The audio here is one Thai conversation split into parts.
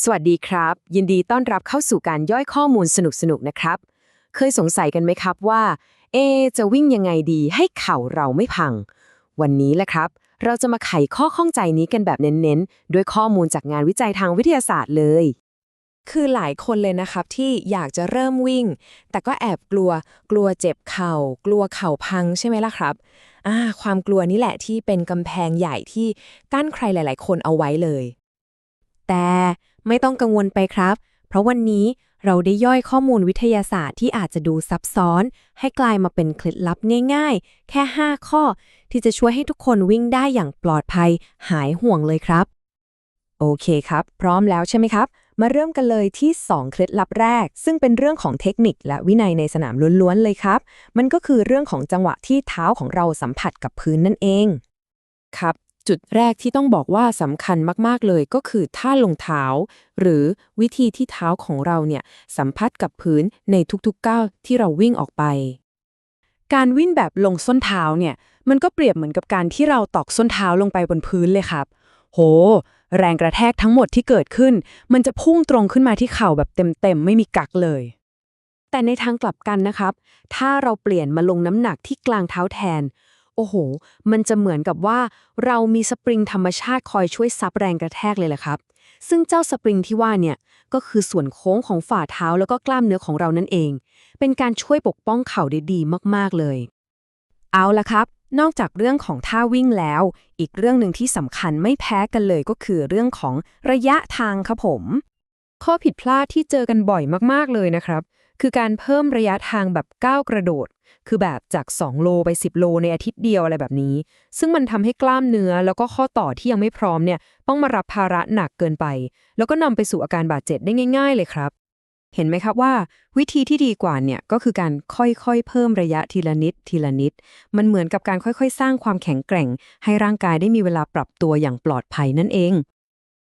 สวัสดีครับ ยินดีต้อนรับเข้าสู่การย่อยข้อมูลสนุกๆนะครับ เคยสงสัยกันไหมครับว่า เอ จะวิ่งยังไงดีให้เข่าเราไม่พัง วันนี้แหละครับ เราจะมาไขข้อข้องใจนี้กันแบบเน้นๆ ด้วยข้อมูลจากงานวิจัยทางวิทยาศาสตร์เลย คือหลายคนเลยนะครับที่อยากจะเริ่มวิ่ง แต่ก็แอบกลัว กลัวเจ็บเข่า กลัวเข่าพังใช่ไหมล่ะครับอ่าความกลัวนี่แหละที่เป็นกำแพงใหญ่ที่กั้นใครหลาย ๆ คนเอาไว้เลย แต่ ไม่ต้องกังวลไปครับ เพราะวันนี้เราได้ย่อยข้อมูลวิทยาศาสตร์ที่อาจจะดูซับซ้อน ให้กลายมาเป็นเคล็ดลับง่ายๆ แค่ 5 ข้อ ที่จะช่วยให้ทุกคนวิ่งได้อย่างปลอดภัย หายห่วงเลยครับ โอเคครับ พร้อมแล้วใช่ไหมครับ มาเริ่มกันเลยที่ 2 เคล็ดลับแรก ซึ่งเป็นเรื่องของเทคนิคและวินัยในสนามล้วนๆเลยครับ มันก็คือเรื่องของจังหวะที่เท้าของเราสัมผัสกับพื้นนั่นเอง ครับ จุดแรกที่ต้องบอกว่าสำคัญมาก ๆ เลยก็คือท่าลงเท้า หรือวิธีที่เท้าของเราเนี่ยสัมผัสกับพื้นในทุกๆก้าวที่เราวิ่งออกไป การวิ่งแบบลงส้นเท้าเนี่ยมันก็เปรียบเหมือนกับการที่เราตอกส้นเท้าลงไปบนพื้นเลยครับ โห แรงกระแทกทั้งหมดที่เกิดขึ้น มันจะพุ่งตรงขึ้นมาที่เข่าแบบเต็มๆไม่มีกักเลย แต่ในทางกลับกันนะครับ ถ้าเราเปลี่ยนมาลงน้ำหนักที่กลางเท้าแทน อ้โห มันจะเหมือนกับว่า เรามีสปริงธรรมชาติคอยช่วยซับแรงกระแทกเลยแหละครับ ซึ่งเจ้าสปริงที่ว่าเนี่ย ก็คือส่วนโค้งของฝ่าเท้าแล้วก็กล้ามเนื้อของเรานั่นเอง เป็นการช่วยปกป้องเข่าได้ดีมากๆเลย เอาละครับ นอกจากเรื่องของท่าวิ่งแล้ว อีกเรื่องหนึ่งที่สำคัญไม่แพ้กันเลยก็คือเรื่องของระยะทางครับผม ข้อผิดพลาดที่เจอกันบ่อยมากๆเลยนะครับ คือการเพิ่มระยะทางแบบก้าวกระโดด คือแบบจาก 2 โลไป 10 โลในอาทิตย์เดียวอะไรแบบนี้ ซึ่งมันทำให้กล้ามเนื้อแล้วก็ข้อต่อที่ยังไม่พร้อมเนี่ยต้องมารับภาระหนักเกินไป แล้วก็นำไปสู่อาการบาดเจ็บได้ง่าย ๆ เลยครับ เห็นไหมครับว่า วิธีที่ดีกว่าเนี่ยก็คือการค่อยๆ เพิ่มระยะทีละนิดทีละนิด มันเหมือนกับการค่อยๆ สร้างความแข็งแกร่ง ให้ร่างกายได้มีเวลาปรับตัวอย่างปลอดภัยนั่นเอง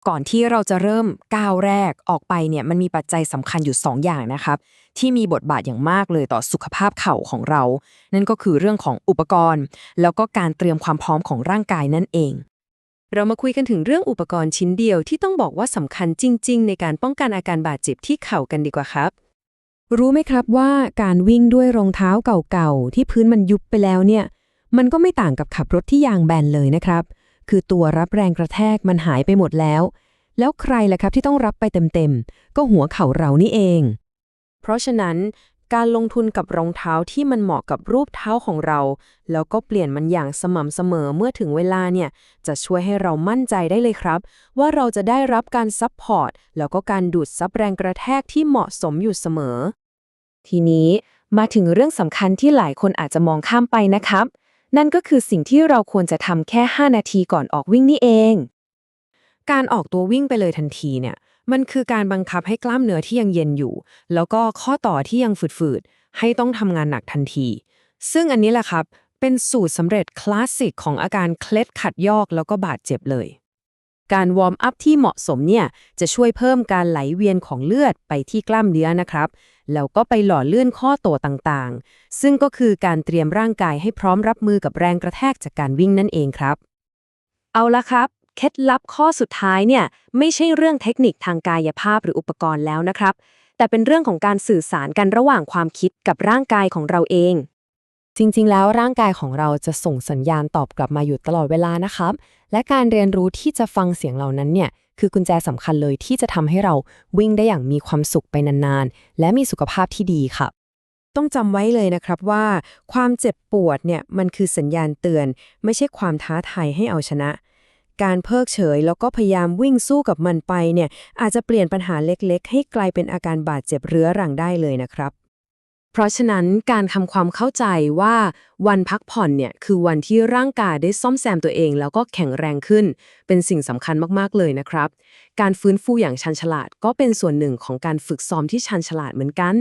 ก่อนที่เราจะเริ่มก้าวแรกออกไปเนี่ยมันมีปัจจัยสำคัญอยู่ 2 อย่างนะครับ ที่มีบทบาทอย่างมากเลยต่อสุขภาพเข่าของเรา นั่นก็คือเรื่องของอุปกรณ์ แล้วก็การเตรียมความพร้อมของร่างกายนั่นเอง เรามาคุยกันถึงเรื่องอุปกรณ์ชิ้นเดียวที่ต้องบอกว่าสำคัญจริง ๆ ในการป้องกันอาการบาดเจ็บที่เข่ากันดีกว่าครับ รู้ไหมครับว่าการวิ่งด้วยรองเท้าเก่าๆที่พื้นมันยุบไปแล้วเนี่ย มันก็ไม่ต่างกับขับรถที่ยางแบนเลยนะครับ คือตัวรับแรงกระแทกมันหายไปหมดแล้ว แล้วใครล่ะครับที่ต้องรับไปเต็มๆ ก็หัวเข่าเรานี่เอง เพราะฉะนั้นการลงทุนกับรองเท้าที่มันเหมาะกับรูปเท้าของเรา แล้วก็เปลี่ยนมันอย่างสม่ำเสมอเมื่อถึงเวลาเนี่ย จะช่วยให้เรามั่นใจได้เลยครับ ว่าเราจะได้รับการซับพอร์ตแล้วก็การดูดซับแรงกระแทกที่เหมาะสมอยู่เสมอ ทีนี้มาถึงเรื่องสำคัญที่หลายคนอาจจะมองข้ามไปนะครับ นั่นก็คือสิ่งที่เราควรจะทำแค่ 5 นาทีก่อนออกวิ่งนี่เอง การออกตัววิ่งไปเลยทันทีเนี่ยมันคือการบังคับให้กล้ามเนื้อที่ยังเย็นอยู่ แล้วก็ข้อต่อที่ยังฝืดๆ ให้ต้องทำงานหนักทันที ซึ่งอันนี้แหละครับ เป็นสูตรสำเร็จคลาสสิกของอาการเคล็ดขัดยอกแล้วก็บาดเจ็บเลย การวอร์มอัพที่เหมาะสมเนี่ยจะช่วยเพิ่มการไหลเวียนของเลือดไปที่กล้ามเนื้อนะครับ แล้วก็ไปหล่อเลื่อนข้อโตต่างๆ ซึ่งก็คือการเตรียมร่างกายให้พร้อมรับมือกับแรงกระแทกจากการวิ่งนั่นเองครับ เอาละครับ เคล็ดลับข้อสุดท้ายเนี่ยไม่ใช่เรื่องเทคนิคทางกายภาพหรืออุปกรณ์แล้วนะครับ แต่เป็นเรื่องของการสื่อสารกันระหว่างความคิดกับร่างกายของเราเอง จริงๆ แล้วร่างกายของเราจะส่งสัญญาณตอบกลับมาอยู่ตลอดเวลานะครับ และการเรียนรู้ที่จะฟังเสียงเหล่านั้นเนี่ย คือกุญแจสำคัญเลยที่จะทำให้เราวิ่งได้อย่างมีความสุขไปนานๆ และมีสุขภาพที่ดีค่ะ ต้องจำไว้เลยนะครับว่า ความเจ็บปวดเนี่ยมันคือสัญญาณเตือน ไม่ใช่ความท้าทายให้เอาชนะ การเพิกเฉยแล้วก็พยายามวิ่งสู้กับมันไปเนี่ยอาจจะเปลี่ยนปัญหาเล็กๆ ให้กลายเป็นอาการบาดเจ็บเรื้อรังได้เลยนะครับ เพราะฉะนั้นการทำความเข้าใจว่าวันพักผ่อนเนี่ยคือวันที่ร่างกายได้ซ่อมแซมตัวเอง แล้วก็แข็งแรงขึ้น เป็นสิ่งสำคัญมากๆเลยนะครับ การฟื้นฟูอย่างชันฉลาดก็เป็นส่วนหนึ่งของการฝึกซ้อมที่ชันฉลาดเหมือนกัน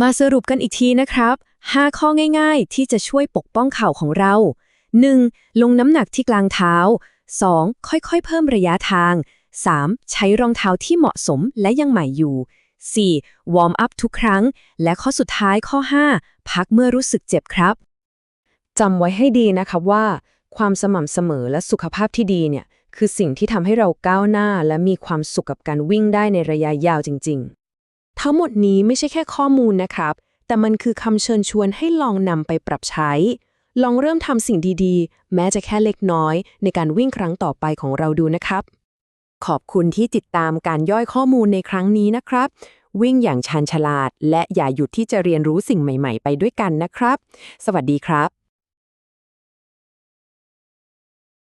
มาสรุปกันอีกทีนะครับ 5 ข้อง่าย ๆ ที่จะช่วยปกป้องเข่าของเรา 1. ลงน้ำหนักที่กลางเท้า 2. ค่อยๆ เพิ่มระยะทาง 3. ใช้รองเท้าที่เหมาะสมและยังใหม่อยู่ 4. วอร์มอัพทุกครั้ง และข้อสุดท้ายข้อ 5 พักเมื่อรู้สึกเจ็บครับจำไว้ให้ดีนะครับว่า ความสม่ำเสมอและสุขภาพที่ดีเนี่ยคือสิ่งที่ทำให้เราก้าวหน้า และมีความสุขกับการวิ่งได้ในระยะยาวจริง ๆ ทั้งหมดนี้ไม่ใช่แค่ข้อมูลนะครับ แต่มันคือคำเชิญชวนให้ลองนำไปปรับใช้ ลองเริ่มทำสิ่งดีๆ แม้จะแค่เล็กน้อย ในการวิ่งครั้งต่อไปของเราดูนะครับ ขอบคุณที่ติดตามการย่อยข้อมูลในครั้งนี้นะครับ วิ่งอย่างชันฉลาด และอย่าหยุดที่จะเรียนรู้สิ่งใหม่ ๆ ไปด้วยกันนะครับ สวัสดีครับ